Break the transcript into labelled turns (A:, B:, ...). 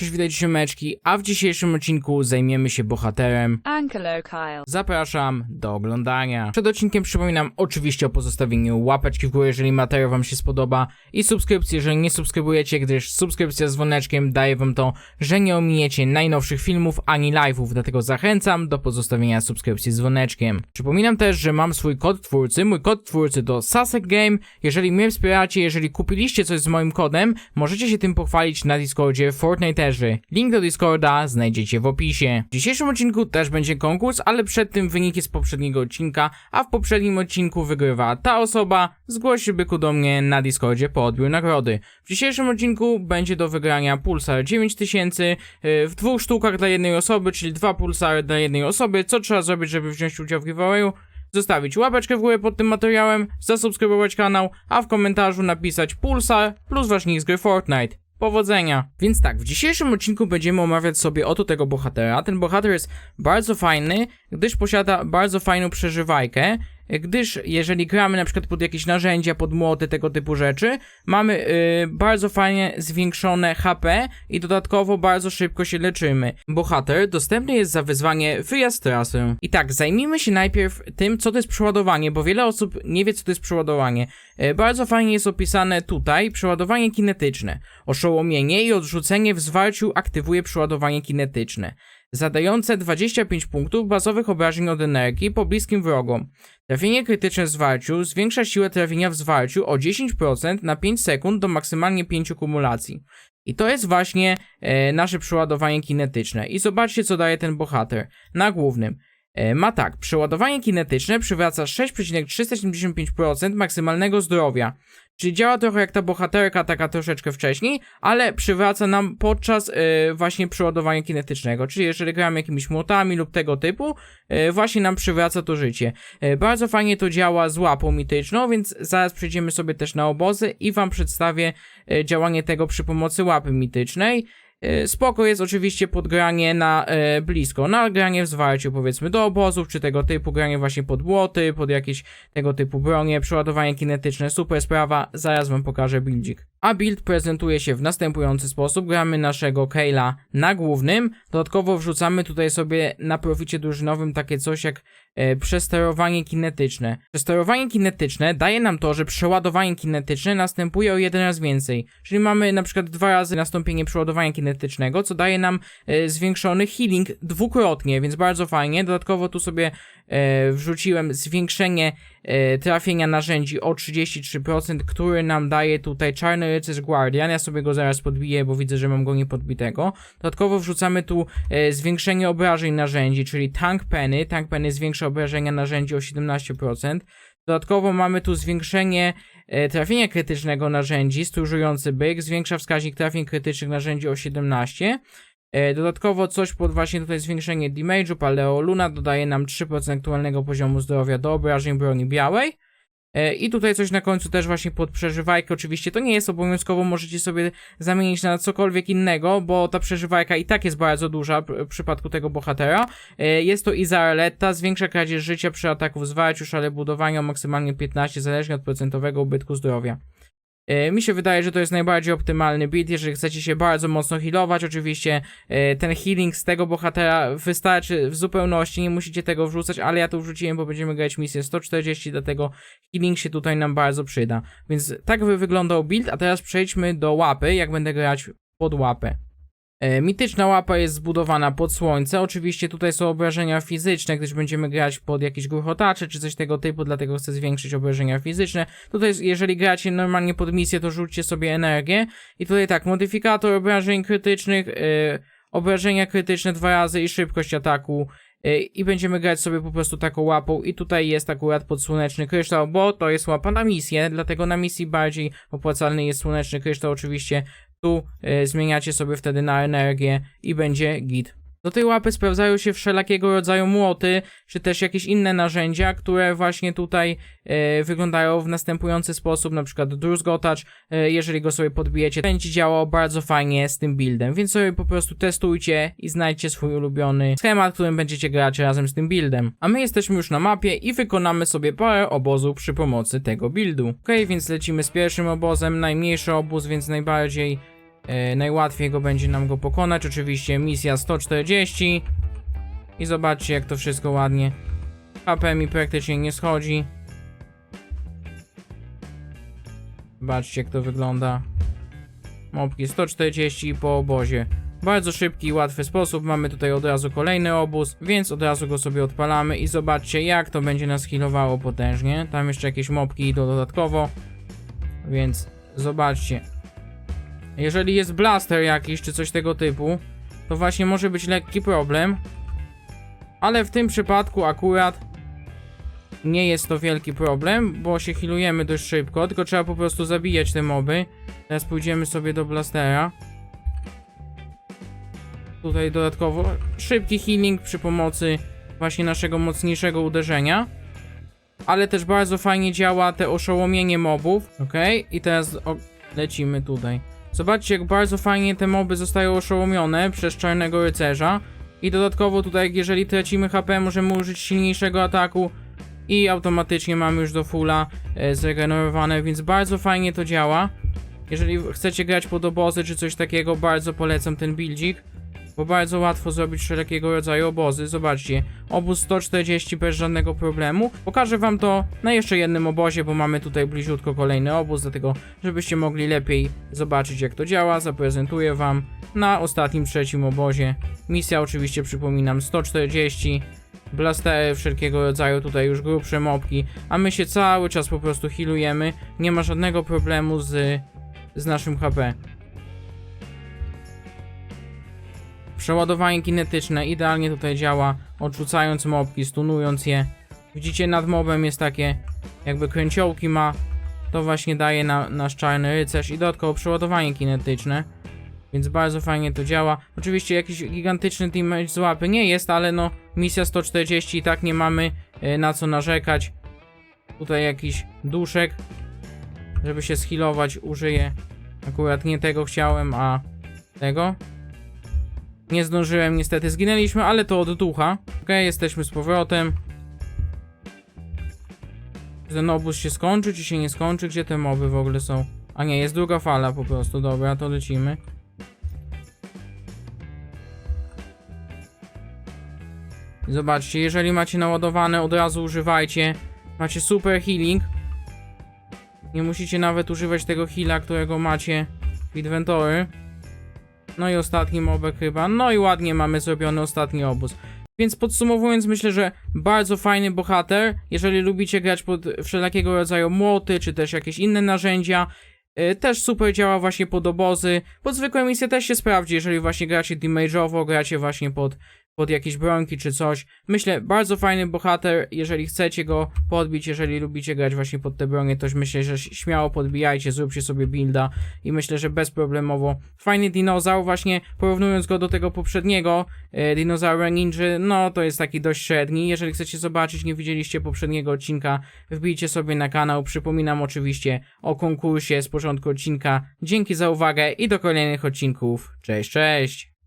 A: Cześć, witajcie siomeczki, a w dzisiejszym odcinku zajmiemy się bohaterem.
B: Ankelo Kyle.
A: Zapraszam do oglądania. Przed odcinkiem przypominam oczywiście o pozostawieniu łapeczki w górę, jeżeli materiał wam się spodoba i subskrypcji, jeżeli nie subskrybujecie, gdyż subskrypcja z dzwoneczkiem daje wam to, że nie ominiecie najnowszych filmów ani live'ów, dlatego zachęcam do pozostawienia subskrypcji z dzwoneczkiem. Przypominam też, że mam swój kod twórcy, mój kod twórcy to Sasek Game. Jeżeli mnie wspieracie, jeżeli kupiliście coś z moim kodem, możecie się tym pochwalić na Discordzie Link do Discorda znajdziecie w opisie. W dzisiejszym odcinku też będzie konkurs, ale przed tym wyniki z poprzedniego odcinka, a w poprzednim odcinku wygrywa ta osoba, zgłosi byku do mnie na Discordzie po odbiór nagrody. W dzisiejszym odcinku będzie do wygrania Pulsar 9000 yy, w dwóch sztukach dla jednej osoby, czyli dwa Pulsary dla jednej osoby. Co trzeba zrobić, żeby wziąć udział w giveawayu? Zostawić łapeczkę w górę pod tym materiałem, zasubskrybować kanał, a w komentarzu napisać Pulsar plus wasz nick z gry Fortnite. Powodzenia! Więc tak, w dzisiejszym odcinku będziemy omawiać sobie oto tego bohatera. Ten bohater jest bardzo fajny, gdyż posiada bardzo fajną przeżywajkę, gdyż jeżeli gramy na przykład pod jakieś narzędzia, pod młoty, tego typu rzeczy, mamy yy, bardzo fajnie zwiększone HP i dodatkowo bardzo szybko się leczymy. Bohater dostępny jest za wyzwanie wyjazd trasy. I tak, zajmijmy się najpierw tym, co to jest przeładowanie, bo wiele osób nie wie, co to jest przeładowanie. Yy, bardzo fajnie jest opisane tutaj przeładowanie kinetyczne. Oszołomienie i odrzucenie w zwarciu aktywuje przeładowanie kinetyczne zadające 25 punktów bazowych obrażeń od energii po bliskim wrogom. Trafienie krytyczne w zwarciu zwiększa siłę trafienia w zwarciu o 10% na 5 sekund do maksymalnie 5 kumulacji. I to jest właśnie e, nasze przeładowanie kinetyczne. I zobaczcie, co daje ten bohater. Na głównym. E, ma tak, przeładowanie kinetyczne przywraca 6,375% maksymalnego zdrowia. Czyli działa trochę jak ta bohaterka, taka troszeczkę wcześniej, ale przywraca nam podczas e, właśnie przeładowania kinetycznego. Czyli jeżeli gramy jakimiś młotami lub tego typu, e, właśnie nam przywraca to życie. E, bardzo fajnie to działa z łapą mityczną, więc zaraz przejdziemy sobie też na obozy i wam przedstawię działanie tego przy pomocy łapy mitycznej. E, Spoko jest oczywiście podgranie na e, blisko, na granie w zwarciu powiedzmy do obozów, czy tego typu, granie właśnie pod błoty, pod jakieś tego typu bronie, przeładowanie kinetyczne, super sprawa, zaraz wam pokażę buildzik. A build prezentuje się w następujący sposób, gramy naszego Kayla na głównym, dodatkowo wrzucamy tutaj sobie na proficie drużynowym takie coś jak przesterowanie kinetyczne. Przesterowanie kinetyczne daje nam to, że przeładowanie kinetyczne następuje o jeden raz więcej, czyli mamy na przykład dwa razy nastąpienie przeładowania kinetycznego, co daje nam e, zwiększony healing dwukrotnie, więc bardzo fajnie. Dodatkowo tu sobie e, wrzuciłem zwiększenie e, trafienia narzędzi o 33%, który nam daje tutaj Czarny Rycerz Guardian. Ja sobie go zaraz podbiję, bo widzę, że mam go niepodbitego. Dodatkowo wrzucamy tu e, zwiększenie obrażeń narzędzi, czyli Tank Penny. Tank Penny zwiększa obrażenia narzędzi o 17%. Dodatkowo mamy tu zwiększenie e, trafienia krytycznego narzędzi, stróżujący byk, zwiększa wskaźnik trafień krytycznych narzędzi o 17%. E, Dodatkowo coś pod właśnie tutaj zwiększenie damage'u, Paleo Luna dodaje nam 3% aktualnego poziomu zdrowia do obrażeń broni białej. E, I tutaj coś na końcu też właśnie pod przeżywajkę. Oczywiście to nie jest obowiązkowo, możecie sobie zamienić na cokolwiek innego, bo ta przeżywajka i tak jest bardzo duża w przypadku tego bohatera. E, Jest to Izarletta, zwiększa kradzież życia przy ataku w zwarciu, szale budowania o maksymalnie 15, zależnie od procentowego ubytku zdrowia. E, Mi się wydaje, że to jest najbardziej optymalny beat, jeżeli chcecie się bardzo mocno healować. Oczywiście e, ten healing z tego bohatera wystarczy w zupełności, nie musicie tego wrzucać, ale ja to wrzuciłem, bo będziemy grać misję 140, dlatego healing się tutaj nam bardzo przyda. Więc tak by wyglądał build, a teraz przejdźmy do łapy, jak będę grać pod łapę. E, Mityczna łapa jest zbudowana pod słońce. Oczywiście tutaj są obrażenia fizyczne, gdyż będziemy grać pod jakieś gruchotacze czy coś tego typu, dlatego chcę zwiększyć obrażenia fizyczne. Tutaj, jeżeli gracie normalnie pod misję, to rzućcie sobie energię. I tutaj tak, modyfikator obrażeń krytycznych, e, obrażenia krytyczne dwa razy i szybkość ataku. e, I będziemy grać sobie po prostu taką łapą. I tutaj jest akurat podsłoneczny kryształ, bo to jest łapa na misję, dlatego na misji bardziej opłacalny jest słoneczny kryształ. Oczywiście tu e, zmieniacie sobie wtedy na energię i będzie git. Do tej łapy sprawdzają się wszelakiego rodzaju młoty, czy też jakieś inne narzędzia, które właśnie tutaj e, wyglądają w następujący sposób, na przykład druzgotacz, e, jeżeli go sobie podbijecie, będzie działał bardzo fajnie z tym buildem, więc sobie po prostu testujcie i znajdźcie swój ulubiony schemat, którym będziecie grać razem z tym buildem. A my jesteśmy już na mapie i wykonamy sobie parę obozów przy pomocy tego buildu. Ok, więc lecimy z pierwszym obozem, najmniejszy obóz, więc najbardziej najłatwiej go będzie nam go pokonać. Oczywiście misja 140. I zobaczcie jak to wszystko ładnie. HP mi praktycznie nie schodzi. Zobaczcie jak to wygląda. Mopki 140 po obozie. Bardzo szybki i łatwy sposób. Mamy tutaj od razu kolejny obóz, więc od razu go sobie odpalamy i zobaczcie jak to będzie nas healowało potężnie. Tam jeszcze jakieś mopki idą dodatkowo. Więc zobaczcie. Jeżeli jest blaster jakiś czy coś tego typu, to właśnie może być lekki problem. Ale w tym przypadku akurat nie jest to wielki problem, bo się healujemy dość szybko, tylko trzeba po prostu zabijać te moby. Teraz pójdziemy sobie do blastera. Tutaj dodatkowo szybki healing przy pomocy właśnie naszego mocniejszego uderzenia. Ale też bardzo fajnie działa te oszołomienie mobów. Ok, i teraz lecimy tutaj. Zobaczcie, jak bardzo fajnie te moby zostają oszołomione przez czarnego rycerza. I dodatkowo tutaj, jeżeli tracimy HP, możemy użyć silniejszego ataku i automatycznie mamy już do fulla e, zregenerowane, więc bardzo fajnie to działa. Jeżeli chcecie grać pod obozy czy coś takiego, bardzo polecam ten buildzik, bo bardzo łatwo zrobić wszelkiego rodzaju obozy. Zobaczcie, obóz 140 bez żadnego problemu. Pokażę wam to na jeszcze jednym obozie, bo mamy tutaj bliziutko kolejny obóz, dlatego żebyście mogli lepiej zobaczyć jak to działa, zaprezentuję wam na ostatnim trzecim obozie. Misja oczywiście przypominam 140 blastery wszelkiego rodzaju, tutaj już grubsze mopki, a my się cały czas po prostu healujemy, nie ma żadnego problemu z, z naszym HP. Przeładowanie kinetyczne idealnie tutaj działa, odrzucając mopki, stunując je. Widzicie, nad mobem jest takie, jakby kręciołki ma, to właśnie daje na, nasz czarny rycerz i dodatkowo przeładowanie kinetyczne. Więc bardzo fajnie to działa. Oczywiście jakiś gigantyczny damage z łapy nie jest, ale no misja 140 i tak nie mamy e, na co narzekać. Tutaj jakiś duszek, żeby się schilować użyję. Akurat nie tego chciałem, a tego. Nie zdążyłem, niestety zginęliśmy, ale to od ducha. Ok, jesteśmy z powrotem. Ten obóz się skończy, czy się nie skończy? Gdzie te moby w ogóle są? A nie, jest druga fala po prostu, dobra, to lecimy. Zobaczcie, jeżeli macie naładowane, od razu używajcie. Macie super healing. Nie musicie nawet używać tego heala, którego macie w inwentory. No i ostatni mobek chyba. No i ładnie mamy zrobiony ostatni obóz. Więc podsumowując, myślę, że bardzo fajny bohater. Jeżeli lubicie grać pod wszelakiego rodzaju młoty, czy też jakieś inne narzędzia, y, też super działa właśnie pod obozy. Pod zwykłe misje też się sprawdzi, jeżeli właśnie gracie damage'owo, gracie właśnie pod, pod jakieś bronki czy coś. Myślę, bardzo fajny bohater, jeżeli chcecie go podbić, jeżeli lubicie grać właśnie pod te bronie, to myślę, że śmiało podbijajcie, zróbcie sobie builda i myślę, że bezproblemowo. Fajny dinozaur, właśnie porównując go do tego poprzedniego e, dinozaura ninja, no to jest taki dość średni. Jeżeli chcecie zobaczyć, nie widzieliście poprzedniego odcinka, wbijcie sobie na kanał. Przypominam oczywiście o konkursie z początku odcinka. Dzięki za uwagę i do kolejnych odcinków. Cześć, cześć!